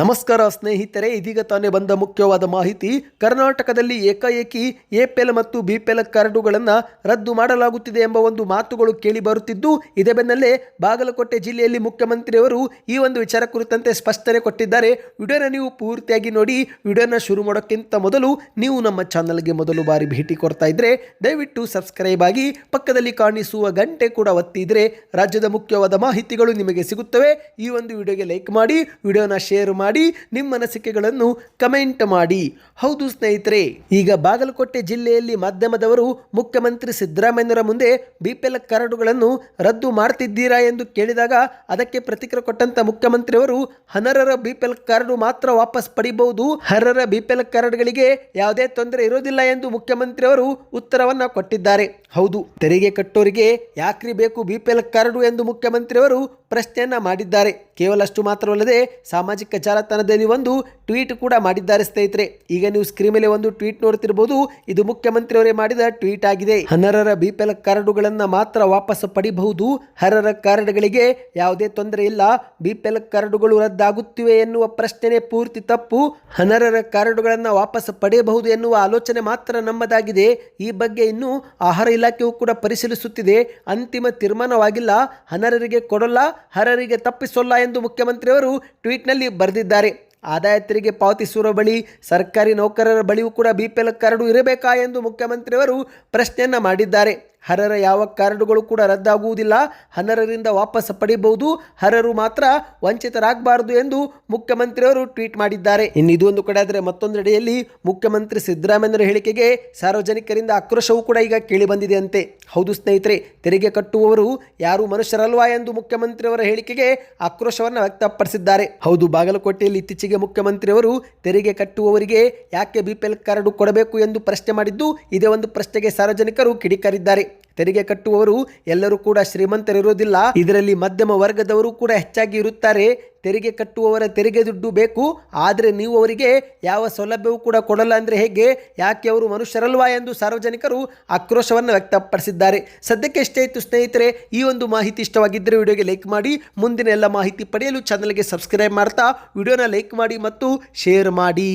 ನಮಸ್ಕಾರ ಸ್ನೇಹಿತರೆ, ಇದೀಗ ತಾನೇ ಬಂದ ಮುಖ್ಯವಾದ ಮಾಹಿತಿ. ಕರ್ನಾಟಕದಲ್ಲಿ ಏಕಾಏಕಿ ಎಪಿಎಲ್ ಮತ್ತು ಬಿಪಿಎಲ್ ಕಾರ್ಡುಗಳನ್ನು ರದ್ದು ಮಾಡಲಾಗುತ್ತಿದೆ ಎಂಬ ಒಂದು ಮಾತುಗಳು ಕೇಳಿ ಬರುತ್ತಿದ್ದು, ಇದೇ ಬೆನ್ನಲ್ಲೇ ಬಾಗಲಕೋಟೆ ಜಿಲ್ಲೆಯಲ್ಲಿ ಮುಖ್ಯಮಂತ್ರಿಯವರು ಈ ಒಂದು ವಿಚಾರ ಕುರಿತಂತೆ ಸ್ಪಷ್ಟನೆ ಕೊಟ್ಟಿದ್ದಾರೆ. ವಿಡಿಯೋನ ನೀವು ಪೂರ್ತಿಯಾಗಿ ನೋಡಿ, ವಿಡಿಯೋನ ಶುರು ಮಾಡೋಕ್ಕಿಂತ ಮೊದಲು ನೀವು ನಮ್ಮ ಚಾನಲ್ಗೆ ಮೊದಲು ಬಾರಿ ಭೇಟಿ ಕೊಡ್ತಾ ಇದ್ರೆ, ದಯವಿಟ್ಟು ಸಬ್ಸ್ಕ್ರೈಬ್ ಆಗಿ ಪಕ್ಕದಲ್ಲಿ ಕಾಣಿಸುವ ಗಂಟೆ ಕೂಡ ಒತ್ತಿದ್ರೆ ರಾಜ್ಯದ ಮುಖ್ಯವಾದ ಮಾಹಿತಿಗಳು ನಿಮಗೆ ಸಿಗುತ್ತವೆ. ಈ ಒಂದು ವಿಡಿಯೋಗೆ ಲೈಕ್ ಮಾಡಿ, ವಿಡಿಯೋನ ಶೇರ್ ಮಾಡಿ ನಿಮ್ಮ ಅನಿಸಿಕೆಗಳನ್ನು ಕಮೆಂಟ್ ಮಾಡಿ. ಹೌದು ಸ್ನೇಹಿತರೆ, ಈಗ ಬಾಗಲಕೋಟೆ ಜಿಲ್ಲೆಯಲ್ಲಿ ಮಾಧ್ಯಮದವರು ಮುಖ್ಯಮಂತ್ರಿ ಸಿದ್ದರಾಮಯ್ಯರ ಮುಂದೆ ಬಿಪಿಎಲ್ ಕಾರ್ಡುಗಳನ್ನು ರದ್ದು ಮಾಡ್ತಿದ್ದೀರಾ ಎಂದು ಕೇಳಿದಾಗ ಅದಕ್ಕೆ ಪ್ರತಿಕ್ರಿಯೆ ಕೊಟ್ಟಂತ ಮುಖ್ಯಮಂತ್ರಿಯವರು ಅನರ್ಹರ ಬಿಪಿಎಲ್ ಕಾರ್ಡು ಮಾತ್ರ ವಾಪಸ್ ಪಡಿಬಹುದು ಅರ್ಹರ ಬಿಪಿಎಲ್ ಕಾರ್ಡ್ಗಳಿಗೆ ಯಾವುದೇ ತೊಂದರೆ ಇರೋದಿಲ್ಲ ಎಂದು ಮುಖ್ಯಮಂತ್ರಿಯವರು ಉತ್ತರವನ್ನು ಕೊಟ್ಟಿದ್ದಾರೆ. ಹೌದು, ತೆರಿಗೆ ಕಟ್ಟೋರಿಗೆ ಯಾಕ್ರಿ ಬೇಕು ಬಿಪಿಎಲ್ ಕಾರ್ಡು ಎಂದು ಮುಖ್ಯಮಂತ್ರಿಯವರು ಪ್ರಶ್ನೆಯನ್ನ ಮಾಡಿದ್ದಾರೆ. ಕೇವಲಷ್ಟು ಮಾತ್ರವಲ್ಲದೆ ಸಾಮಾಜಿಕ ಜಾಲತಾಣದಲ್ಲಿ ಒಂದು ಟ್ವೀಟ್ ಕೂಡ ಮಾಡಿದ್ದಾರೆ ಸ್ನೇಹಿತರೆ. ಈಗ ನೀವು ಸ್ಕ್ರೀನ್ ಮೇಲೆ ಒಂದು ಟ್ವೀಟ್ ನೋಡ್ತಿರ್ಬೋದು. ಇದು ಮುಖ್ಯಮಂತ್ರಿಯವರೇ ಮಾಡಿದ ಟ್ವೀಟ್ ಆಗಿದೆ. ಹನರರ ಬಿಪಿಎಲ್ ಕಾರ್ಡುಗಳನ್ನು ಮಾತ್ರ ವಾಪಸ್ ಪಡಿಬಹುದು. ಹರರ ಕಾರ್ಡ್ಗಳಿಗೆ ಯಾವುದೇ ತೊಂದರೆ ಇಲ್ಲ. ಬಿಪಿಎಲ್ ಕಾರ್ಡುಗಳು ರದ್ದಾಗುತ್ತಿವೆ ಎನ್ನುವ ಪ್ರಶ್ನೆ ಪೂರ್ತಿ ತಪ್ಪು. ಅನರ್ಹರ ಕಾರ್ಡುಗಳನ್ನು ವಾಪಸ್ ಪಡೆಯಬಹುದು ಎನ್ನುವ ಆಲೋಚನೆ ಮಾತ್ರ ನಮ್ಮದಾಗಿದೆ. ಈ ಬಗ್ಗೆ ಇನ್ನೂ ಆಹಾರ ಇಲಾಖೆಯು ಕೂಡ ಪರಿಶೀಲಿಸುತ್ತಿದೆ. ಅಂತಿಮ ತೀರ್ಮಾನವಾಗಿಲ್ಲ. ಅನರ್ಹರಿಗೆ ಕೊಡಲ್ಲ, ಹರರಿಗೆ ತಪ್ಪಿಸೋಲ್ಲ ಎಂದು ಮುಖ್ಯಮಂತ್ರಿಯವರು ಟ್ವೀಟ್ನಲ್ಲಿ ಬರೆದಿದ್ದಾರೆ. ಆದಾಯ ತೆರಿಗೆ ಪಾವತಿಸುವ ಬಳಿ ಸರ್ಕಾರಿ ನೌಕರರ ಬಳಿಯೂ ಕೂಡ ಬಿಪಿಎಲ್ ಕಾರ್ಡು ಇರಬೇಕಾ ಎಂದು ಮುಖ್ಯಮಂತ್ರಿಯವರು ಪ್ರಶ್ನೆಯನ್ನು ಮಾಡಿದ್ದಾರೆ. ಅರ್ಹರ ಯಾವ ಕಾರ್ಡುಗಳು ಕೂಡ ರದ್ದಾಗುವುದಿಲ್ಲ. ಹನರರಿಂದ ವಾಪಸ್ ಪಡೆಯಬಹುದು ಹರರು ಮಾತ್ರ ವಂಚಿತರಾಗಬಾರದು ಎಂದು ಮುಖ್ಯಮಂತ್ರಿಯವರು ಟ್ವೀಟ್ ಮಾಡಿದ್ದಾರೆ. ಇನ್ನು ಇದೊಂದು ಕಡೆ ಆದರೆ ಮತ್ತೊಂದೆಡೆಯಲ್ಲಿ ಮುಖ್ಯಮಂತ್ರಿ ಸಿದ್ದರಾಮಯ್ಯರ ಹೇಳಿಕೆಗೆ ಸಾರ್ವಜನಿಕರಿಂದ ಆಕ್ರೋಶವೂ ಕೂಡ ಈಗ ಕೇಳಿ ಬಂದಿದೆ ಅಂತೆ ಹೌದು ಸ್ನೇಹಿತರೆ, ತೆರಿಗೆ ಕಟ್ಟುವವರು ಯಾರು ಮನುಷ್ಯರಲ್ವಾ ಎಂದು ಮುಖ್ಯಮಂತ್ರಿಯವರ ಹೇಳಿಕೆಗೆ ಆಕ್ರೋಶವನ್ನು ವ್ಯಕ್ತಪಡಿಸಿದ್ದಾರೆ. ಹೌದು, ಬಾಗಲಕೋಟೆಯಲ್ಲಿ ಇತ್ತೀಚೆಗೆ ಮುಖ್ಯಮಂತ್ರಿಯವರು ತೆರಿಗೆ ಕಟ್ಟುವವರಿಗೆ ಯಾಕೆ ಬಿಪಿಎಲ್ ಕಾರ್ಡು ಕೊಡಬೇಕು ಎಂದು ಪ್ರಶ್ನೆ ಮಾಡಿದ್ದು, ಇದೇ ಒಂದು ಪ್ರಶ್ನೆಗೆ ಸಾರ್ವಜನಿಕರು ಕಿಡಿಕಾರಿದ್ದಾರೆ. ತೆರಿಗೆ ಕಟ್ಟುವವರು ಎಲ್ಲರೂ ಕೂಡ ಶ್ರೀಮಂತರಿರುವುದಿಲ್ಲ. ಇದರಲ್ಲಿ ಮಧ್ಯಮ ವರ್ಗದವರು ಕೂಡ ಹೆಚ್ಚಾಗಿ ಇರುತ್ತಾರೆ. ತೆರಿಗೆ ಕಟ್ಟುವವರ ತೆರಿಗೆ ದುಡ್ಡು ಬೇಕು. ಆದರೆ ನೀವು ಅವರಿಗೆ ಯಾವ ಸೌಲಭ್ಯವೂ ಕೂಡ ಕೊಡಲ್ಲ ಅಂದರೆ ಹೇಗೆ? ಯಾಕೆ ಅವರು ಮನುಷ್ಯರಲ್ವಾ ಎಂದು ಸಾರ್ವಜನಿಕರು ಆಕ್ರೋಶವನ್ನು ವ್ಯಕ್ತಪಡಿಸಿದ್ದಾರೆ. ಸದ್ಯಕ್ಕೆ ಎಷ್ಟೇ ಇತ್ತು ಸ್ನೇಹಿತರೆ, ಈ ಒಂದು ಮಾಹಿತಿ ಇಷ್ಟವಾಗಿದ್ದರೆ ವಿಡಿಯೋಗೆ ಲೈಕ್ ಮಾಡಿ, ಮುಂದಿನ ಎಲ್ಲ ಮಾಹಿತಿ ಪಡೆಯಲು ಚಾನಲ್ಗೆ ಸಬ್ಸ್ಕ್ರೈಬ್ ಮಾಡ್ತಾ, ವಿಡಿಯೋನ ಲೈಕ್ ಮಾಡಿ ಮತ್ತು ಶೇರ್ ಮಾಡಿ.